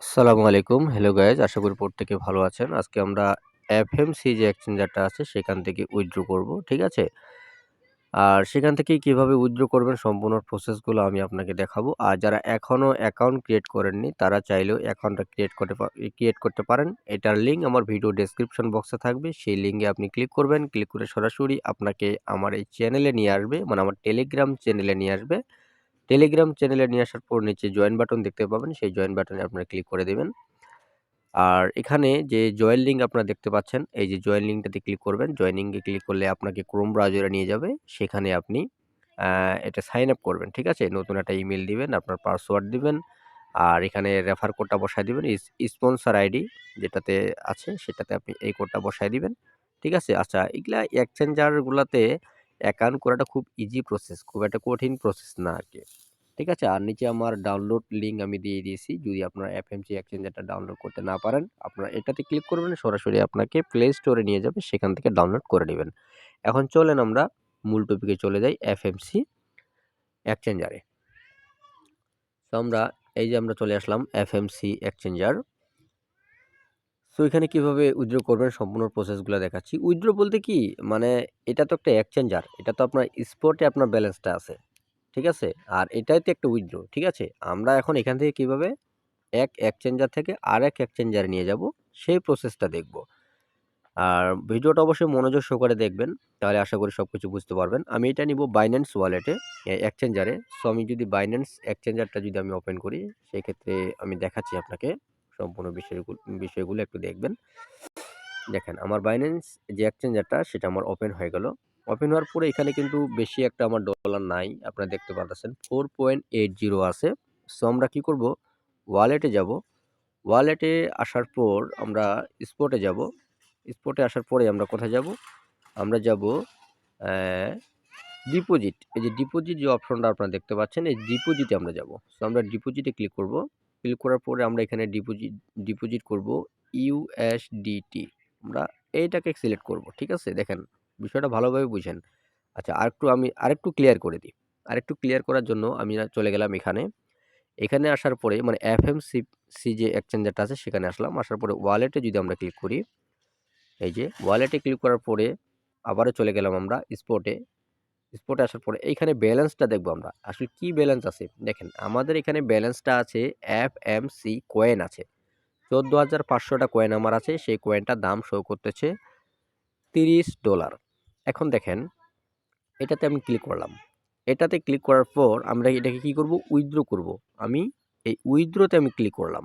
আসসালামু আলাইকুম। Hello guys আশা করি প্রত্যেকে ভালো আছেন। আজকে আমরা এফএমসি যে এক্সচেঞ্জারটা আছে, সেখান থেকে উইথড্র করব। ঠিক আছে? আর সেখান থেকে কীভাবে উইথড্র করবেন, সম্পূর্ণ প্রসেসগুলো আমি আপনাকে দেখাবো। আর যারা এখনও অ্যাকাউন্ট ক্রিয়েট করেননি, তারা চাইলেও অ্যাকাউন্টটা ক্রিয়েট করতে ক্রিয়েট করতে পারেন। এটার লিঙ্ক আমার ভিডিও ডেসক্রিপশন বক্সে থাকবে। সেই লিঙ্কে আপনি ক্লিক করবেন। ক্লিক করে সরাসরি আপনাকে আমার এই চ্যানেলে নিয়ে আসবে। মানে আমার টেলিগ্রাম চ্যানেলে নিয়ে আসবে। টেলিগ্রাম চ্যানেলে নিয়ে আসার পর নিচে জয়েন বাটন দেখতে পাবেন। সেই জয়েন বাটনে আপনারা ক্লিক করে দেবেন। আর এখানে যে জয়েন লিঙ্ক আপনারা দেখতে পাচ্ছেন, এই যে জয়েন লিঙ্কটাতে ক্লিক করবেন। জয়েন লিঙ্কে ক্লিক করলে আপনাকে ক্রোম ব্রাউজারে নিয়ে যাবে। সেখানে আপনি এটা সাইন আপ করবেন, ঠিক আছে? নতুন একটা ইমেল দিবেন, আপনার পাসওয়ার্ড দিবেন, আর এখানে রেফার কোডটা বসায় দিবেন। স্পন্সার আইডি যেটাতে আছে, সেটাতে আপনি এই কোডটা বসায় দিবেন, ঠিক আছে? আচ্ছা এগুলা এক্সচেঞ্জারগুলোতে অ্যাকাউন্ট করাটা খুব ইজি প্রসেস খুব একটা কঠিন প্রসেস না আর কি ঠিক আছে? আর নিচে আমার ডাউনলোড লিঙ্ক আমি দিয়ে দিয়েছি। যদি আপনারা এফএমজি এক্সচেঞ্জারটা ডাউনলোড করতে না পারেন, আপনারা এটাতে ক্লিক করবেন, সরাসরি আপনাকে প্লে স্টোরে নিয়ে যাবে, সেখান থেকে ডাউনলোড করে নেবেন। এখন চলেন আমরা মূল টপিকে চলে যাই এফএমসি এক্সচেঞ্জারে তো আমরা, এই যে আমরা চলে আসলাম এফ এফএমসি এক্সচেঞ্জার সো এখানে কীভাবে উইথড্র করবেন সম্পূর্ণ প্রসেসগুলো দেখাচ্ছি। উইথড্র বলতে কি? মানে এটা তো একটা এক্সচেঞ্জার এটা তো আপনার স্পটে আপনার ব্যালেন্সটা আছে, ঠিক আছে? আর এটাই তো একটা উইথড্র ঠিক আছে? আমরা এখন এখান থেকে কীভাবে এক এক্সচেঞ্জার থেকে আর এক এক্সচেঞ্জারে নিয়ে যাব, সেই প্রসেসটা দেখব। আর ভিডিওটা অবশ্যই মনোযোগ সহকারে দেখবেন, তাহলে আশা করি সব কিছু বুঝতে পারবেন। আমি এটা নিব বাইন্যান্স ওয়ালেটে এক্সচেঞ্জারে সো আমি যদি বাইন্যান্স এক্সচেঞ্জারটা যদি আমি ওপেন করি, সেক্ষেত্রে আমি দেখাচ্ছি আপনাকে। সম্পূর্ণ বিষয়গুলো বিষয়গুলো একটু দেখবেন। দেখেন, আমার বাইন্যান্স যে এক্সচেঞ্জারটা সেটা আমার ওপেন হয়ে গেল। ওপেন হওয়ার পরে এখানে কিন্তু বেশি একটা আমার ডলার নাই, আপনারা দেখতে পাচ্ছেন ফোর পয়েন্ট এইট জিরো আছে। সো আমরা কী করব? ওয়ালেটে যাব। ওয়ালেটে আসার পর আমরা স্পটে যাব। স্পটে আসার পরে আমরা কোথায় যাব? আমরা যাব ডিপোজিট এই যে ডিপোজিট যে অপশনটা আপনারা দেখতে পাচ্ছেন, এই ডিপোজিটে আমরা যাব। সো আমরা ডিপোজিটে ক্লিক করব। ক্লিক করার পরে আমরা এখানে ডিপোজিট ডিপোজিট করব ইউএসডিটি আমরা এইটাকে সিলেক্ট করব, ঠিক আছে? দেখেন, বিষয়টা ভালোভাবে বুঝেন। আচ্ছা আরেকটু আমি, আরেকটু ক্লিয়ার করে দিই। আরেকটু ক্লিয়ার করার জন্য আমি চলে গেলাম এখানে। এখানে আসার পরে মানে এফ এম সি সি যে এক্সচেঞ্জারটা আছে, সেখানে আসলাম। আসার পরে ওয়ালেটে যদি আমরা ক্লিক করি, এই যে ওয়ালেটে ক্লিক করার পরে আবারও চলে গেলাম আমরা স্পটে স্পটে আসার পরে এইখানে ব্যালেন্সটা দেখব আমরা। আসলে কি ব্যালেন্স আছে? দেখেন, আমাদের এখানে ব্যালেন্সটা আছে এফ এম সি কয়েন আছে। চোদ্দ হাজার পাঁচশোটা কয়েন আমার আছে, সেই কয়েনটার দাম শো করতেছে তিরিশ ডলার এখন দেখেন, এটাতে আমি ক্লিক করলাম। এটাতে ক্লিক করার পর আমরা এটাকে কি করব? উইথড্র করব। আমি এই উইথড্রোতে আমি ক্লিক করলাম।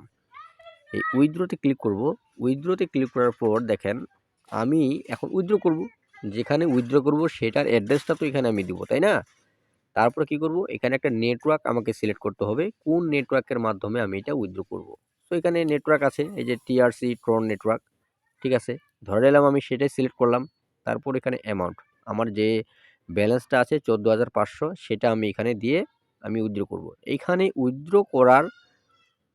এই উইথড্রোতে ক্লিক করব। উইথড্রোতে ক্লিক করার পর দেখেন, আমি এখন উইথড্র করব। যেখানে উইথড্র করব সেটার অ্যাড্রেসটা তো এখানে আমি দিব, তাই না? তারপরে কি করব? এখানে একটা নেটওয়ার্ক আমাকে সিলেক্ট করতে হবে, কোন নেটওয়ার্কের মাধ্যমে আমি এটা উইথড্র করব। তো এখানে নেটওয়ার্ক আছে, এই যে টিআরসি ট্রন নেটওয়ার্ক ঠিক আছে? ধরে নিলাম আমি সেটাই সিলেক্ট করলাম, তারপর এখানে অ্যামাউন্ট আমার যে ব্যালেন্সটা আছে চোদ্দ হাজার পাঁচশো, সেটা আমি এখানে দিয়ে আমি উইথড্র করব। এইখানে উইথড্র করার,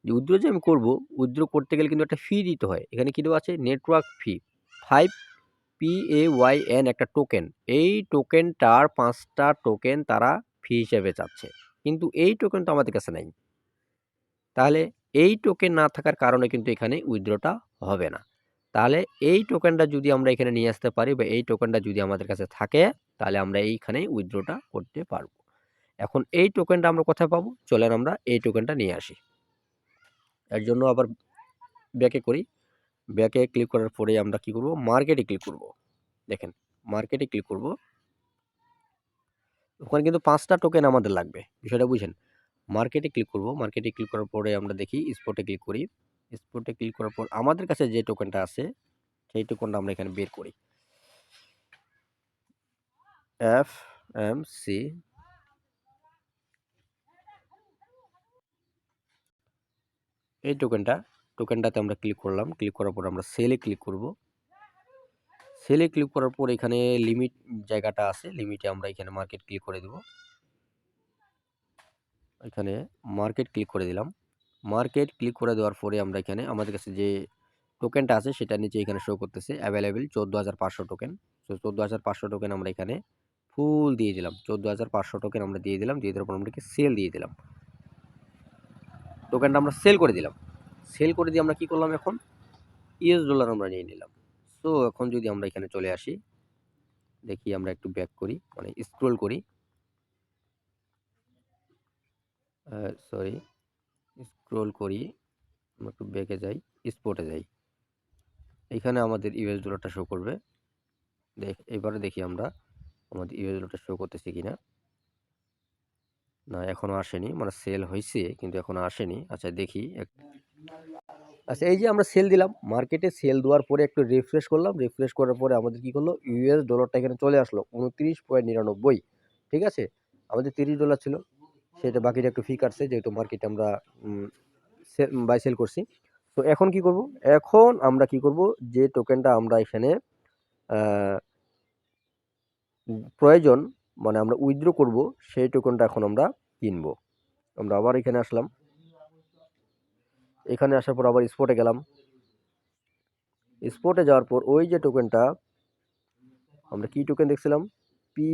যে উইথড্র যে আমি করব উইথড্র করতে গেলে কিন্তু একটা ফি দিতে হয়। এখানে কী দেওয়া আছে? Network fee five P A Y N একটা টোকেন এই টোকেনটার পাঁচটা টোকেন তারা ফি হিসেবে চাচ্ছে কিন্তু এই টোকেন তো আমাদের কাছে নেই। তাহলে এই টোকেন না থাকার কারণে কিন্তু এখানে উইথড্রটা হবে না। তাহলে এই টোকেনটা যদি আমরা এখানে নিয়ে আসতে পারি বা এই টোকেনটা যদি আমাদের কাছে থাকে, তাহলে আমরা এইখানে উইথড্রটা করতে পারব। এখন এই টোকেনটা আমরা কোথায় পাবো? চলেন আমরা এই টোকেনটা নিয়ে আসি। এর জন্য আবার ব্যাকে করি। ব্যাকে ক্লিক করার পরে আমরা কি করব? মার্কেটে ক্লিক করব। দেখেন মার্কেটে ক্লিক করব। ওখানে কিন্তু পাঁচটা টোকেন আমাদের লাগবে। বিষয়টা বুঝেন মার্কেটে ক্লিক করব। মার্কেটে ক্লিক করার পরে আমরা দেখি স্পটে ক্লিক করি। স্পটে ক্লিক করার পর আমাদের কাছে যে টোকেনটা আছে, সেই টোকেনটা আমরা এখানে বের করি। এফ এম সি এই টোকেনটা টোকেনটাতে আমরা ক্লিক করলাম। ক্লিক করার পর আমরা সেলে ক্লিক করব। সেলে ক্লিক করার পর এখানে লিমিট জায়গাটা আছে। লিমিটে আমরা এখানে মার্কেট ক্লিক করে দেব। এখানে মার্কেট ক্লিক করে দিলাম। মার্কেট ক্লিক করে দেওয়ার পরে আমরা এখানে আমাদের কাছে যে টোকেনটা আছে সেটা নিচে এখানে শো করতেছে অ্যাভেলেবেল চোদ্দ হাজার পাঁচশো টোকেন। তো চোদ্দ হাজার পাঁচশো টোকেন আমরা এখানে ফুল দিয়ে দিলাম। চোদ্দ হাজার পাঁচশো টোকেন আমরা দিয়ে দিলাম। দিয়ে দেওয়ার পর আমরা সেল দিয়ে দিলাম। টোকেনটা আমরা সেল করে দিলাম। সেল করে দিয়ে আমরা কি করলাম এখন? ইউএস ডলার আমরা নিয়ে নিলাম। সো এখন যদি আমরা এখানে চলে আসি, দেখি আমরা একটু ব্যাক করি মানে স্ক্রোল করি। সরি স্ক্রোল করি, আমরা একটু ব্যাকে যাই স্পটে যাই। এখানে আমাদের ইউএস ডলারটা শো করবে। দেখ, এবারে দেখি আমরা আমাদের ইউএস ডলারটা শো করতেছি কিনা। না, এখনও আসেনি। মানে সেল হয়েছে কিন্তু এখনও আসেনি। আচ্ছা দেখি আচ্ছা এই যে আমরা সেল দিলাম মার্কেটে সেল দেওয়ার পরে একটু রিফ্রেশ করলাম। রিফ্রেশ করার পরে আমাদের কি করল? ইউএস ডলারটা এখানে চলে আসলো, উনত্রিশ পয়েন্ট নিরানব্বই, ঠিক আছে? আমাদের তিরিশ ডলার ছিল। সেটা বাকিটা একটু ফি কাটছে যেহেতু মার্কেটে আমরা বাই সেল করছি। তো এখন কি করব? এখন আমরা কি করব? যে টোকেনটা আমরা এখানে প্রয়োজন মানে আমরা উইথড্র করব, সেই টোকেনটা এখন আমরা কিনবো। আমরা আবার এখানে আসলাম। এখানে আসার পর আবার স্পটে গেলাম। স্পটে যাওয়ার পর ওই যে টোকেনটা আমরা কি টোকেন দেখছিলাম? পি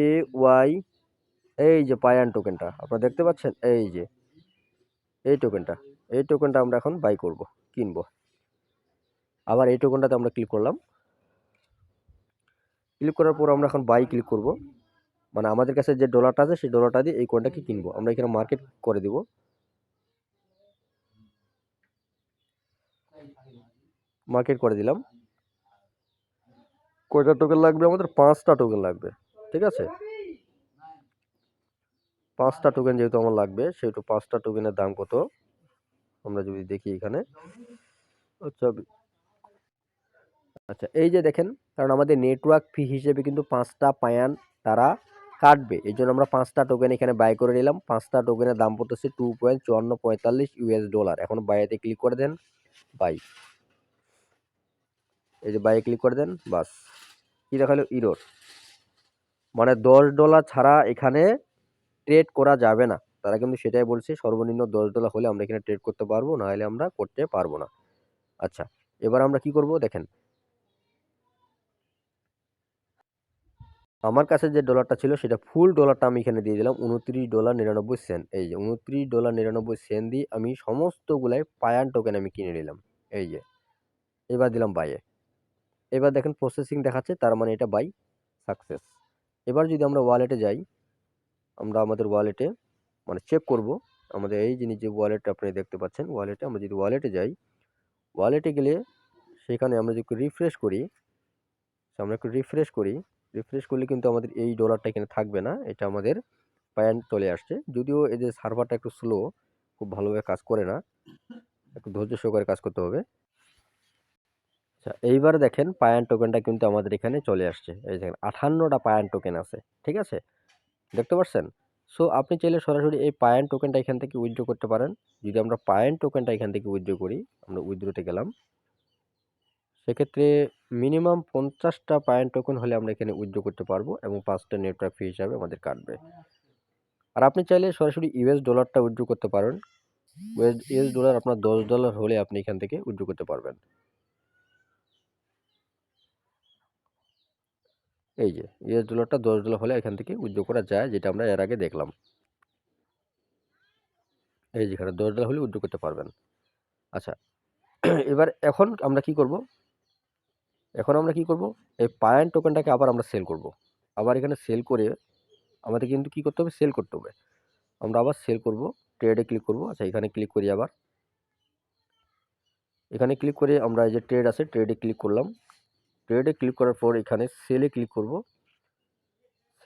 এ ওয়াই এই যে পায়ান টোকেনটা আপনারা দেখতে পাচ্ছেন? এই যে, এই টোকেনটা এই টোকেনটা আমরা এখন বাই করব, কিনব। আবার এই টোকেনটাতে আমরা ক্লিক করলাম। ক্লিক করার পর আমরা এখন বাই ক্লিক করব। মানে আমাদের কাছে যে ডলারটা আছে সেই ডলারটা দিয়ে এই কয়েনটাকে কিনবো। আমরা এখানে মার্কেট করে দিব। মার্কেট করে দিলাম। কয়টা টোকেন লাগবে আমাদের? পাঁচটা টোকেন লাগবে। ঠিক আছে? পাঁচটা টোকেন যেহেতু আমার লাগবে সেহেতু পাঁচটা টোকেনের দাম কত? আমরা যদি দেখি এখানে। আচ্ছা আচ্ছা এই যে দেখেন কারণ আমাদের নেটওয়ার্ক ফি হিসেবে কিন্তু পাঁচটা পায়ান তারা কাটবে। এই জন্য আমরা পাঁচটা টোকেন এখানে বাই করে নিলাম। পাঁচটা টোকেনের দাম পড়তেছে টু পয়েন্ট চুয়ান্ন পঁয়তাল্লিশ ইউএস ডলার এখন বাইতে ক্লিক করে দেন বাই এই যে বাইয়ে ক্লিক করে দেন, বাস। কি দেখাল? ইরোর মানে দশ ডলার ছাড়া এখানে ট্রেড করা যাবে না। তারা কিন্তু সেটাই বলছে, সর্বনিম্ন দশ ডলার হলে আমরা এখানে ট্রেড করতে পারব না হলে আমরা করতে পারব না। আচ্ছা এবার আমরা কি করব? দেখেন আমার কাছে যে ডলারটা ছিল, সেটা ফুল ডলারটা আমি এখানে দিয়ে দিলাম, উনত্রিশ ডলার নিরানব্বই সেন্ট এই যে, উনত্রিশ ডলার নিরানব্বই সেন্ট দিয়ে আমি সমস্তগুলাই পায়ান টোকেন আমি কিনে নিলাম। এই যে, এবার দিলাম বাইয়ে এবার দেখেন প্রসেসিং দেখাচ্ছে, তার মানে এটা বাই সাকসেস এবার যদি আমরা ওয়ালেটে যাই, আমরা আমাদের ওয়ালেটে মানে চেক করব, আমাদের এই জিনিস যে ওয়ালেটটা আপনি দেখতে পাচ্ছেন ওয়ালেটে আমরা যদি ওয়ালেটে যাই ওয়ালেটে গেলে সেখানে আমরা যদি রিফ্রেশ করি, আমরা একটু রিফ্রেশ করি রিফ্রেশ করলে কিন্তু আমাদের এই ডলারটা এখানে থাকবে না, এটা আমাদের পয়েন্ট চলে আসছে। যদিও এই যে সার্ভারটা একটু স্লো খুব ভালোভাবে কাজ করে না, একটু ধৈর্য সহকারে কাজ করতে হবে। আচ্ছা এইবার দেখেন পায়ান টোকেনটা কিন্তু আমাদের এখানে চলে আসছে। এই দেখেন আঠান্নটা পায়ান টোকেন আছে, ঠিক আছে? দেখতে পাচ্ছেন? সো আপনি চাইলে সরাসরি এই পায়ান টোকেনটা এখান থেকে উইথড্র করতে পারেন। যদি আমরা পায়ান টোকেনটা এখান থেকে উইথড্র করি, আমরা উইথড্রোতে গেলাম। সেক্ষেত্রে মিনিমাম পঞ্চাশটা পায়ান টোকন হলে আমরা এখানে উইথড্র করতে পারব এবং পাঁচটা নেটওয়ার্ক ফি হিসাবে আমাদের কাটবে। আর আপনি চাইলে সরাসরি ইউএস ডলারটা উইথড্র করতে পারেন। ইউএস ডলার আপনার দশ ডলার হলে আপনি এখান থেকে উইথড্র করতে পারবেন। এই যে ইউএস ডলারটা দশ ডলার হলে এখান থেকে উইথড্র করা যায়, যেটা আমরা এর আগে দেখলাম। এই যেখানে দশ ডলার হলে উইথড্র করতে পারবেন। আচ্ছা এবার এখন আমরা কি করব? এখন আমরা কি করব? এই পায়ান টোকেনটাকে আবার আমরা সেল করব। আবার এখানে সেল করে আমাদের কিন্তু কি করতে হবে? সেল করতে হবে। আমরা আবার সেল করব। ট্রেডে ক্লিক করব। আচ্ছা এখানে ক্লিক করি আবার। এখানে ক্লিক করে আমরা এই যে ট্রেড আছে ট্রেডে ক্লিক করলাম। ট্রেডে ক্লিক করার পর এখানে সেলে ক্লিক করব।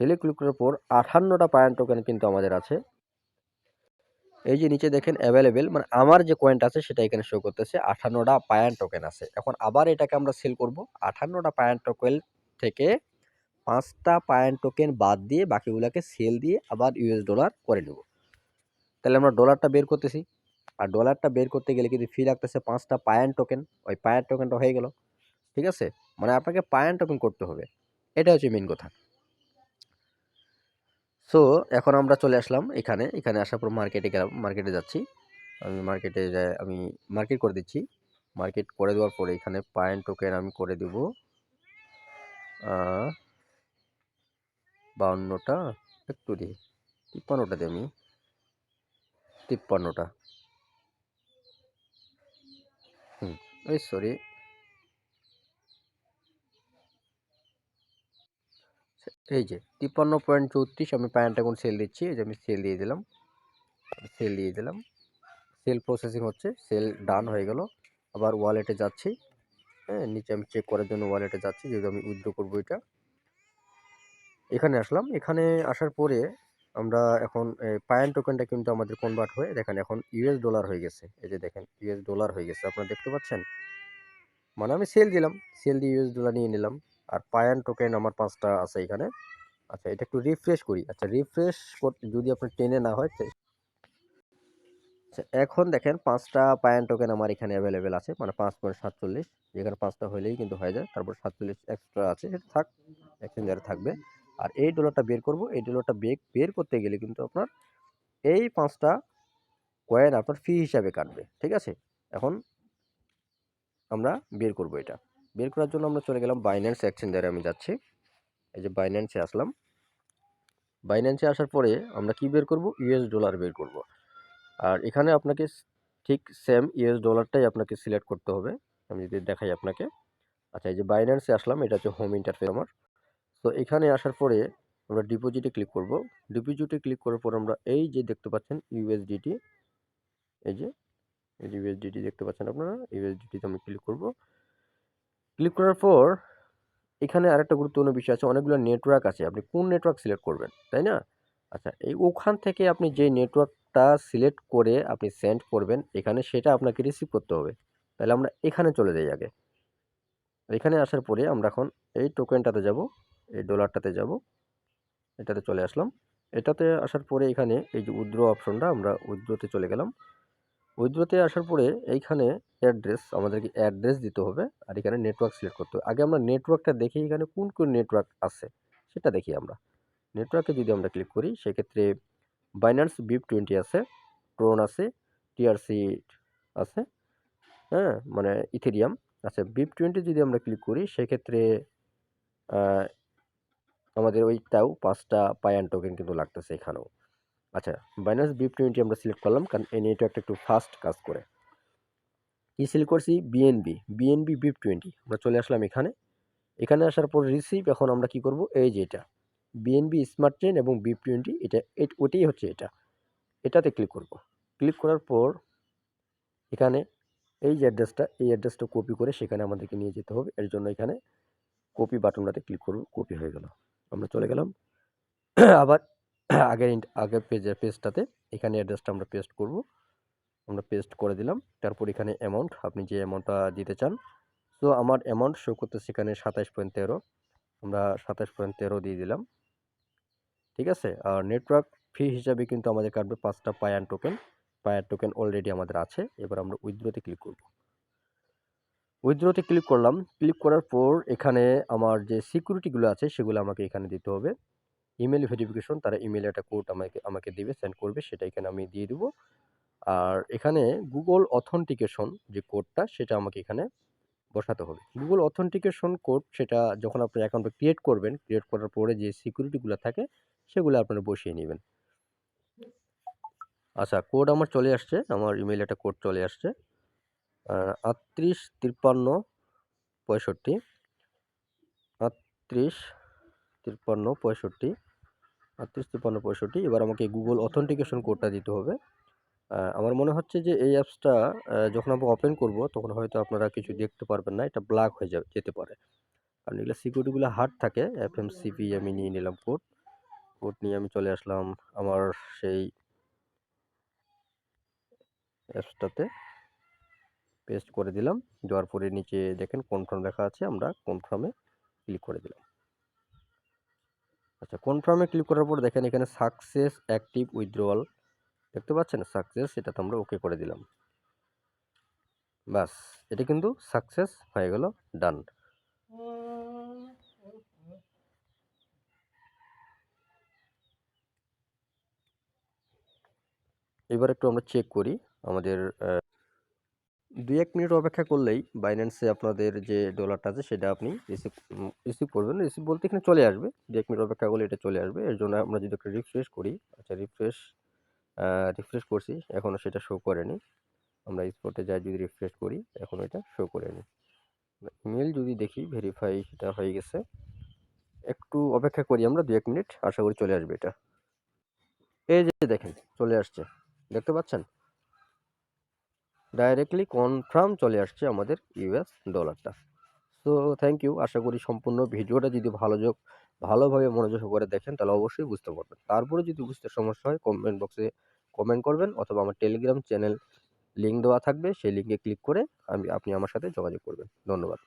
সেলে ক্লিক করার পর আঠান্নটা পায়ান টোকেন কিন্তু আমাদের আছে। এই যে নিচে দেখেন অ্যাভেলেবেল মানে আমার যে কয়েনটা আছে সেটা এখানে শো করতেছে, আঠান্নটা পায়ান টোকেন আছে। এখন আবার এটাকে আমরা সেল করব। আঠান্নটা পায়ান টোকেন থেকে পাঁচটা পায়ান টোকেন বাদ দিয়ে বাকিগুলোকে সেল দিয়ে আবার ইউএস ডলার করে নেব। তাহলে আমরা ডলারটা বের করতেছি। আর ডলারটা বের করতে গেলে কিন্তু ফি লাগতেছে পাঁচটা পায়ান টোকেন ওই পায়ান টোকেনটা হয়ে গেল। ঠিক আছে? মানে আপনাকে পায়ান টোকেন করতে হবে। এটা হচ্ছে মেন কথা। সো এখন আমরা চলে আসলাম এখানে। এখানে আসার পর মার্কেটে গেলাম মার্কেটে যাচ্ছি। আমি মার্কেটে যাই, আমি মার্কেট করে দিচ্ছি। মার্কেট করে দেওয়ার পরে এখানে পায়েন টোকেন আমি করে দেব। বাউন্নটা একটু দিই তিপ্পান্নটা দিই আমি। তিপ্পান্নটা। ওই সরি এই যে তিপ্পান্ন পয়েন্ট চৌত্রিশ, আমি প্যান্টাগন সেল দিচ্ছি, এই যে আমি সেল দিয়ে দিলাম। সেল দিয়ে দিলাম। সেল প্রসেসিং হচ্ছে সেল ডান হয়ে গেল। আবার ওয়ালেটে যাচ্ছি। হ্যাঁ নিচে আমি চেক করার জন্য ওয়ালেটে যাচ্ছি, যেহেতু আমি উইথড্র করব এটা। এখানে আসলাম। এখানে আসার পরে আমরা এখন পায়ান টোকেনটা কিন্তু আমাদের কনভার্ট হয়ে, দেখেন এখন ইউএস ডলার হয়ে গেছে। এই যে দেখেন ইউএস ডলার হয়ে গেছে, আপনারা দেখতে পাচ্ছেন? মানে আমি সেল দিলাম। সেল দিয়ে ইউএস ডলার নিয়ে নিলাম। আর পায়ান টোকেন আমার পাঁচটা আছে এখানে। আচ্ছা এটা একটু রিফ্রেশ করি। আচ্ছা রিফ্রেশ যদি আপনার টেনে না হয় আচ্ছা এখন দেখেন পাঁচটা পায়ান টোকেন আমার এখানে অ্যাভেলেবেল আছে মানে পাঁচ পয়েন্ট সাতচল্লিশ। যেখানে পাঁচটা হলেই কিন্তু হয়ে যায়। তারপর সাতচল্লিশ এক্সট্রা আছে, সেটা থাক এক্সচেঞ্জারে থাকবে। আর এই ডলারটা বের করব। এই ডলারটা বের বের করতে গেলে কিন্তু আপনার এই পাঁচটা কয়েন আপনার ফি হিসাবে কাটবে। ঠিক আছে? এখন আমরা বের করব এটা। বের করার জন্য আমরা চলে গেলাম বাইন্যান্স এক্সচেঞ্জারে আমি যাচ্ছি। এই যে বাইন্যান্সে আসলাম। বাইন্যান্সে আসার পরে আমরা কি বের করব? ইউএস ডলার বের করব। আর এখানে আপনাকে ঠিক সেম ইউএস ডলারটাই আপনাকে সিলেক্ট করতে হবে। আমি যদি দেখাই আপনাকে। আচ্ছা এই যে বাইন্যান্সে আসলাম, এটা হচ্ছে হোম ইন্টারফেস আমার। তো এখানে আসার পরে আমরা ডিপোজিটে ক্লিক করব। ডিপোজিটে ক্লিক করার পর আমরা এই যে দেখতে পাচ্ছেন ইউএসডিটি এই যে এই যে ইউএসডিটি দেখতে পাচ্ছেন আপনারা? ইউএসডিটিতে আমি ক্লিক করব। ক্লিক করার পর, এখানে আরেকটা গুরুত্বপূর্ণ বিষয় আছে, অনেকগুলো নেটওয়ার্ক আছে, আপনি কোন নেটওয়ার্ক সিলেক্ট করবেন, তাই না? আচ্ছা এই ওখান থেকে আপনি যে নেটওয়ার্কটা সিলেক্ট করে আপনি সেন্ড করবেন, এখানে সেটা আপনাকে রিসিভ করতে হবে। তাহলে আমরা এখানে চলে যাই আগে। এখানে আসার পরে আমরা এখন এই টোকেনটাতে যাব, এই ডলারটাতে যাব, এটাতে চলে আসলাম। এটাতে আসার পরে এখানে এই যে উইথড্র অপশনটা আমরা উইথড্রতে চলে গেলাম। উইথড্রতে আসার পরে এইখানে অ্যাড্রেস আমাদেরকে অ্যাড্রেস দিতে হবে আর এখানে নেটওয়ার্ক সিলেক্ট করতে হবে। আগে আমরা নেটওয়ার্কটা দেখি এখানে কোন কোন নেটওয়ার্ক আছে, সেটা দেখি আমরা। নেটওয়ার্কে যদি আমরা ক্লিক করি, সেক্ষেত্রে বাইন্যান্স বিপ টোয়েন্টি আছে ট্রোন আছে টিআরসি আছে হ্যাঁ মানে ইথেরিয়াম আচ্ছা বিপ টোয়েন্টি যদি আমরা ক্লিক করি, সেক্ষেত্রে আমাদের ওইটাও পাঁচটা পায়ান টোকেন কিন্তু লাগতেছে এখানেও। আচ্ছা বাইন্যান্স বিপ টোয়েন্টি আমরা সিলেক্ট করলাম কারণ এই নেটওয়ার্কটা একটু ফাস্ট কাজ করে। কি সিলেক্ট করছি? বিএনবি বিএনবি বিপ টোয়েন্টি আমরা চলে আসলাম এখানে। এখানে আসার পর রিসিভ এখন আমরা কি করব? এই যে এটা। বিএনবি স্মার্ট চেন এবং বিপ টোয়েন্টি এট- ওটাই হচ্ছে এটা। এটাতে ক্লিক করব। ক্লিক করার পর এখানে এই যে অ্যাড্রেসটা এই অ্যাড্রেসটা কপি করে সেখানে আমাদেরকে নিয়ে যেতে হবে। এর জন্য এখানে কপি বাটনটাতে ক্লিক করব কপি হয়ে গেল। আমরা চলে গেলাম। আবার আগের আগের পেজের পেজটাতে এখানে অ্যাড্রেসটা আমরা পেস্ট করব। আমরা পেস্ট করে দিলাম। তারপর এখানে অ্যামাউন্ট আপনি যে অ্যামাউন্টটা দিতে চান। তো আমার অ্যামাউন্ট শো করতে সেখানে সাতাশ পয়েন্ট তেরো। আমরা সাতাশ পয়েন্ট তেরো দিয়ে দিলাম। ঠিক আছে? আর নেটওয়ার্ক ফি হিসাবে কিন্তু আমাদের কাটবে পাঁচটা পায়ান টোকেন পায়ার টোকেন অলরেডি আমাদের আছে। এবার আমরা উইথড্রোতে ক্লিক করব। উইথড্রোতে ক্লিক করলাম। ক্লিক করার পর এখানে আমার যে সিকিউরিটিগুলো আছে, সেগুলো আমাকে এখানে দিতে হবে। ইমেল ভেরিফিকেশন তারা ইমেলে একটা কোড আমাকে আমাকে দেবে সেন্ড করবে সেটা এখানে আমি দিয়ে দেবো। আর এখানে গুগল অথেন্টিকেশন যে কোডটা সেটা আমাকে এখানে বসাতে হবে। গুগল অথেন্টিকেশন কোড সেটা যখন আপনি অ্যাকাউন্টটা ক্রিয়েট করবেন ক্রিয়েট করার পরে যে সিকিউরিটিগুলো থাকে, সেগুলো আপনারা বসিয়ে নেবেন। আচ্ছা কোড আমার চলে আসছে, আমার ইমেইলে একটা কোড চলে আসছে। আটত্রিশ তিপ্পান্ন পঁয়ষট্টি, আটত্রিশ তিপ্পান্ন পঁয়ষট্টি, আটত্রিশ, তিপ্পান্ন, পঁয়ষট্টি। এবার আমাকে গুগল অথেন্টিকেশন কোডটা দিতে হবে। আমার মনে হচ্ছে যে এই অ্যাপসটা যখন আমরা ওপেন করব, তখন হয়তো আপনারা কিছু দেখতে পারবেন না। এটা ব্ল্যাক হয়ে যাবে, যেতে পারে। কারণ এগুলো সিকিউরিটিগুলো হার্ড থাকে। এফ এম সিপি আমি নিয়ে নিলাম কোড কোড নিয়ে আমি চলে আসলাম আমার সেই অ্যাপসটাতে পেস্ট করে দিলাম। দেওয়ার পরে নিচে দেখেন কনফার্ম লেখা আছে। আমরা কনফার্মে ক্লিক করে দিলাম। আচ্ছা কনফার্মে ক্লিক করার পর দেখেন এখানে সাকসেস অ্যাক্টিভ উইথড্রোয়াল দেখতে পাচ্ছেন? সাকসেস এটাতে আমরা ওকে করে দিলাম। বাস এটা কিন্তু সাকসেস হয়ে গেল ডান এবার একটু আমরা চেক করি আমাদের দুই এক মিনিট অপেক্ষা করলেই বাইন্যান্সে আপনাদের যে ডলারটা আছে সেটা আপনি রিসিভ রিসিভ করবেন। রিসিভ বলতে এখানে চলে আসবে। দু এক মিনিট অপেক্ষা করলে এটা চলে আসবে। এর জন্য আমরা যদি একটা রিফ্রেশ করি আচ্ছা রিফ্রেশ রিফ্রেশ করছি। এখনও সেটা শো করেনি। আমরা স্পটে যাই যদি রিফ্রেশ করি, এখন এটা শো করে নিই ইমেল যদি দেখি ভেরিফাই সেটা হয়ে গেছে। একটু অপেক্ষা করি আমরা দু এক মিনিট। আশা করি চলে আসবে এটা। এই যে দেখেন, চলে আসছে। দেখতে পাচ্ছেন? ডাইরেক্টলি কনফার্ম চলে আসছে আমাদের ইউএস ডলারটা সো থ্যাংক ইউ আশা করি সম্পূর্ণ ভিডিওটা যদি ভালো যোগ, ভালোভাবে মনোযোগ করে দেখেন, তাহলে অবশ্যই বুঝতে পারবেন। তারপরে যদি বুঝতে সমস্যা হয় কমেন্ট বক্সে কমেন্ট করবেন, অথবা আমার টেলিগ্রাম চ্যানেল লিঙ্ক দেওয়া থাকবে, সেই লিঙ্কে ক্লিক করে আমি, আপনি আমার সাথে যোগাযোগ করবেন। ধন্যবাদ।